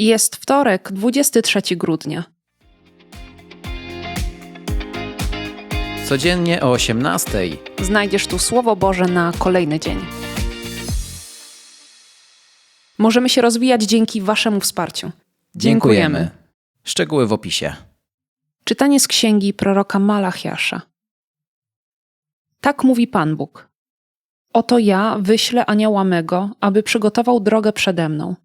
Jest wtorek, 23 grudnia. Codziennie o 18:00. Znajdziesz tu Słowo Boże na kolejny dzień. Możemy się rozwijać dzięki Waszemu wsparciu. Dziękujemy. Szczegóły w opisie. Czytanie z księgi proroka Malachiasza. Tak mówi Pan Bóg. Oto ja wyślę anioła mego, aby przygotował drogę przede mną.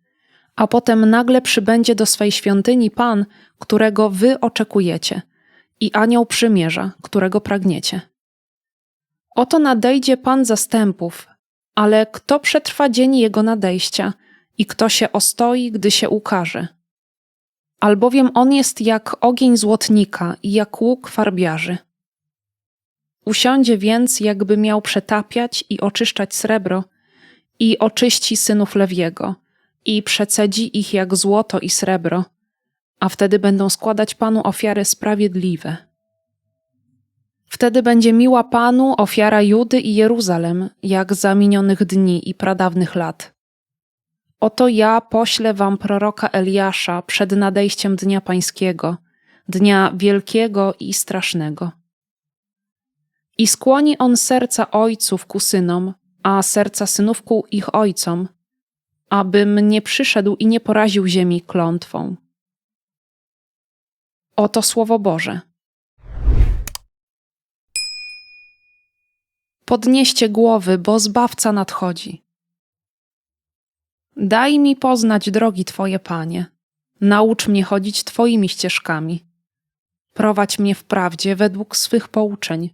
A potem nagle przybędzie do swej świątyni Pan, którego wy oczekujecie, i anioł przymierza, którego pragniecie. Oto nadejdzie Pan zastępów, ale kto przetrwa dzień jego nadejścia i kto się ostoi, gdy się ukaże? albowiem on jest jak ogień złotnika i jak łuk farbiarzy. Usiądzie więc, jakby miał przetapiać i oczyszczać srebro, i oczyści synów Lewiego, i przecedzi ich jak złoto i srebro, a wtedy będą składać Panu ofiary sprawiedliwe. Wtedy będzie miła Panu ofiara Judy i Jeruzalem, jak za minionych dni i pradawnych lat. Oto ja poślę wam proroka Eliasza przed nadejściem dnia pańskiego, dnia wielkiego i strasznego. I skłoni on serca ojców ku synom, a serca synów ku ich ojcom, abym nie przyszedł i nie poraził ziemi klątwą. Oto słowo Boże. Podnieście głowy, bo zbawca nadchodzi. Daj mi poznać drogi Twoje, Panie. Naucz mnie chodzić Twoimi ścieżkami. Prowadź mnie w prawdzie według swych pouczeń.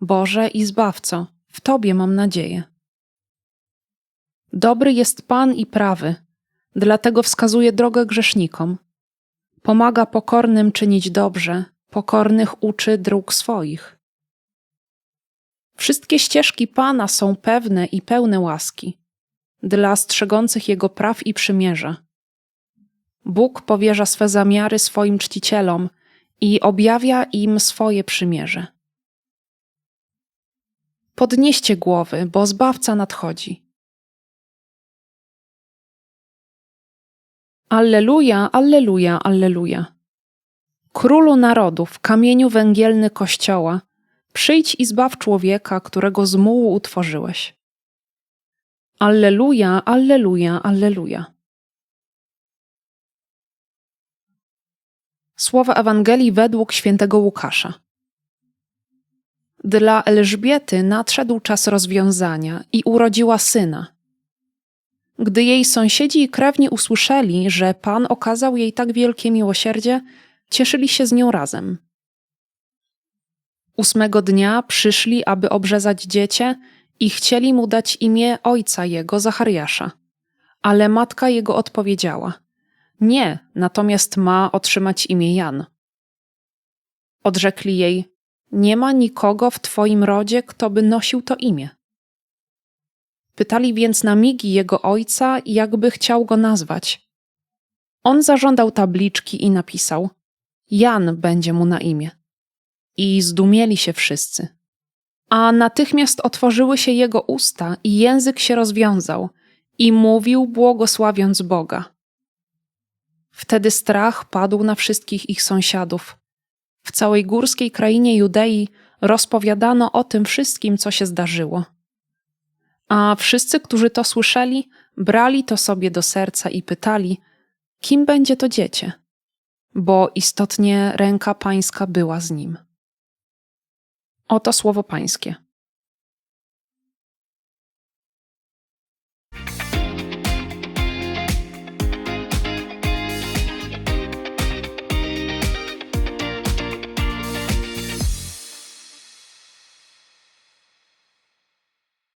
Boże i Zbawco, w Tobie mam nadzieję. Dobry jest Pan i prawy, dlatego wskazuje drogę grzesznikom. Pomaga pokornym czynić dobrze, pokornych uczy dróg swoich. Wszystkie ścieżki Pana są pewne i pełne łaski dla strzegących Jego praw i przymierza. Bóg powierza swe zamiary swoim czcicielom i objawia im swoje przymierze. Podnieście głowy, bo Zbawca nadchodzi. Alleluja, alleluja, alleluja. Królu narodów, kamieniu węgielny Kościoła, przyjdź i zbaw człowieka, którego z mułu utworzyłeś. Alleluja, alleluja, alleluja. Słowa Ewangelii według świętego Łukasza. Dla Elżbiety nadszedł czas rozwiązania i urodziła syna. Gdy jej sąsiedzi i krewni usłyszeli, że Pan okazał jej tak wielkie miłosierdzie, cieszyli się z nią razem. Ósmego dnia przyszli, aby obrzezać dziecię i chcieli mu dać imię ojca jego, Zachariasza. Ale matka jego odpowiedziała: Nie, natomiast ma otrzymać imię Jan. Odrzekli jej: Nie ma nikogo w twoim rodzie, kto by nosił to imię. Pytali więc na migi jego ojca, jakby chciał go nazwać. On zażądał tabliczki i napisał: Jan będzie mu na imię. I zdumieli się wszyscy a natychmiast otworzyły się jego usta i język się rozwiązał i mówił, błogosławiąc Boga. Wtedy strach padł na wszystkich ich sąsiadów. W całej górskiej krainie Judei rozpowiadano o tym wszystkim, co się zdarzyło. A wszyscy, którzy to słyszeli, brali to sobie do serca i pytali, kim będzie to dziecię, bo istotnie ręka pańska była z nim. Oto słowo Pańskie.